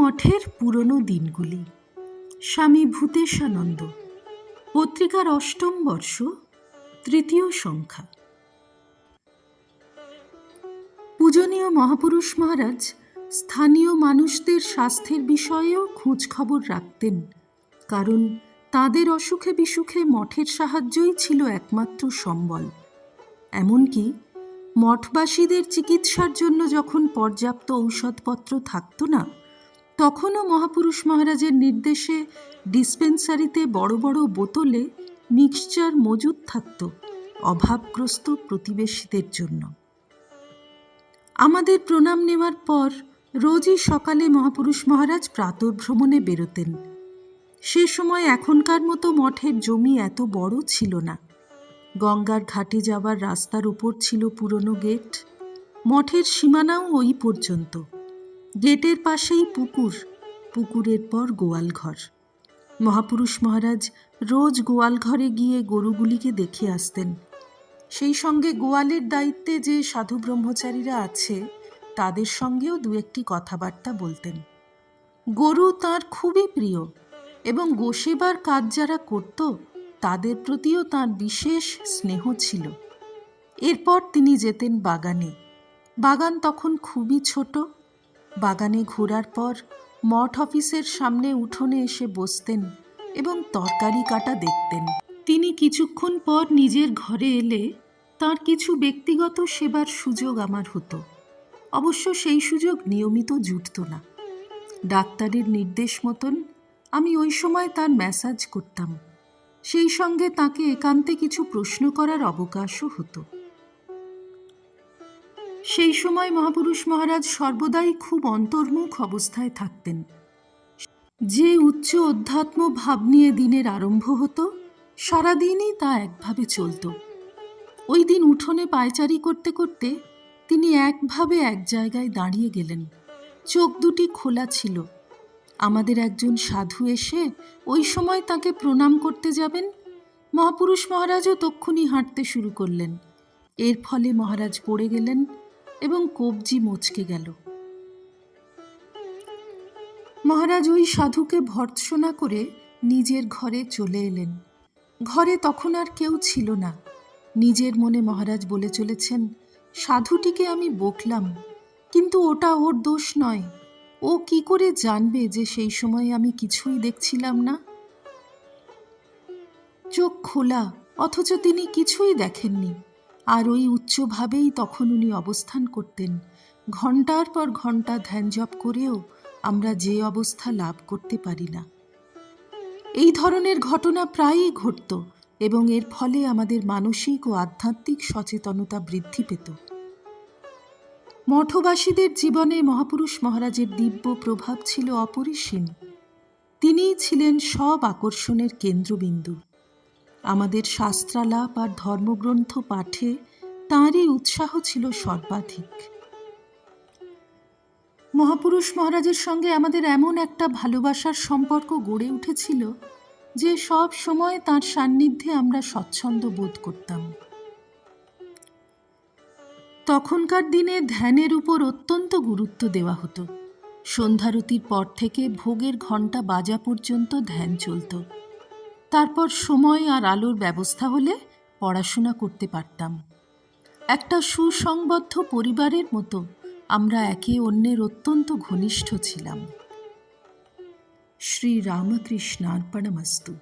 মঠের পুরনো দিনগুলি। স্বামী ভূতেশানন্দ। পত্রিকার অষ্টম বর্ষ তৃতীয় সংখ্যা। পূজনীয় মহাপুরুষ মহারাজ স্থানীয় মানুষদের স্বাস্থ্যের বিষয়েও খোঁজখবর রাখতেন, কারণ তাদের অসুখে বিসুখে মঠের সাহায্যই ছিল একমাত্র সম্বল। এমনকি মঠবাসীদের চিকিৎসার জন্য যখন পর্যাপ্ত ঔষধপত্র থাকতো না, তখনও মহাপুরুষ মহারাজের নির্দেশে ডিসপেন্সারিতে বড় বড় বোতলে মিক্সচার মজুদ থাকত অভাবগ্রস্ত প্রতিবেশীদের জন্য। আমাদের প্রণাম নেওয়ার পর রোজই সকালে মহাপুরুষ মহারাজ প্রাতঃভ্রমণে বেরোতেন। সে সময় এখনকার মতো মঠের জমি এত বড় ছিল না। গঙ্গার ঘাটে যাওয়ার রাস্তার উপর ছিল পুরনো গেট। মঠের সীমানাও ওই পর্যন্ত। গেটের পাশেই পুকুর, পুকুরের পর গোয়ালঘর মহাপুরুষ মহারাজ রোজ গোয়ালঘরে গিয়ে গরুগুলিকে দেখে আসতেন। সেই সঙ্গে গোয়ালের দায়িত্বে যে সাধু ব্রহ্মচারীরা আছে তাদের সঙ্গেও দু একটি কথাবার্তা বলতেন। গরু তার খুবই প্রিয় এবং গোসেবার কাজ যারা করত, তাদের প্রতিও তার বিশেষ স্নেহ ছিল। এরপর তিনি যেতেন বাগানে। বাগান তখন খুবই ছোট। বাগানে ঘোরার পর মঠ অফিসের সামনে উঠোনে এসে বসতেন এবং তরকারি কাটা দেখতেন। তিনি কিছুক্ষণ পর নিজের ঘরে এলে তার কিছু ব্যক্তিগত সেবার সুযোগ আমার হতো। অবশ্য সেই সুযোগ নিয়মিত জুটত না। ডাক্তারের নির্দেশ মতন আমি ওই সময় তার ম্যাসাজ করতাম। সেই সঙ্গে তাকে একান্তে কিছু প্রশ্ন করার অবকাশও হতো। সেই সময় মহাপুরুষ মহারাজ সর্বদাই খুব অন্তর্মুখ অবস্থায় থাকতেন। যে উচ্চ অধ্যাত্ম ভাব নিয়ে দিনের আরম্ভ হতো, সারাদিনই তা একভাবে চলত। ওই দিন উঠোনে পায়চারি করতে করতে তিনি একভাবে এক জায়গায় দাঁড়িয়ে গেলেন। চোখ দুটি খোলা ছিল। আমাদের একজন সাধু এসে ওই সময় তাকে প্রণাম করতে যাবেন। মহাপুরুষ মহারাজও তক্ষুনি হাঁটতে শুরু করলেন। এর ফলে মহারাজ পড়ে গেলেন এবং কবজি মচকে গেল। মহারাজ ওই সাধুকে ভর্ৎসনা করে নিজের ঘরে চলে এলেন। ঘরে তখন আর কেউ ছিল না। নিজের মনে মহারাজ বলে চলেছেন সাধুটিকে আমি বকলাম, কিন্তু ওটা ওর দোষ নয়। ও কি করে জানবে যে সেই সময় আমি কিছুই দেখছিলাম না? চোখ খোলা, অথচ তিনি কিছুই দেখেননি। আর ওই উচ্চভাবেই তখন উনি অবস্থান করতেন। ঘণ্টার পর ঘণ্টা ধ্যান জপ করেও আমরা যে অবস্থা লাভ করতে পারি না। এই ধরনের ঘটনা প্রায়ই ঘটত। এবং এর ফলে আমাদের মানসিক ও আধ্যাত্মিক সচেতনতা বৃদ্ধি পেত। মঠবাসীদের জীবনে মহাপুরুষ মহারাজের দিব্য প্রভাব ছিল অপরিসীম। তিনিই ছিলেন সব আকর্ষণের কেন্দ্রবিন্দু। আমাদের শাস্ত্রালাপ আর ধর্মগ্রন্থ পাঠে তাঁরই উৎসাহ ছিল সর্বাধিক। মহাপুরুষ মহারাজের সঙ্গে আমাদের এমন একটা ভালোবাসার সম্পর্ক গড়ে উঠেছিল যে সব সময় তার সান্নিধ্যে আমরা স্বচ্ছন্দ বোধ করতাম। তখনকার দিনে ধ্যানের উপর অত্যন্ত গুরুত্ব দেওয়া হতো। সন্ধ্যারতির পর থেকে ভোগের ঘণ্টা বাজা পর্যন্ত ধ্যান চলত। তারপর সময় আর আলোর ব্যবস্থা হলে পড়াশোনা করতে পারতাম। একটা সুসংবদ্ধ পরিবারের মতো আমরা একে অন্যের অত্যন্ত ঘনিষ্ঠ ছিলাম। শ্রী রামকৃষ্ণার্পণমস্তু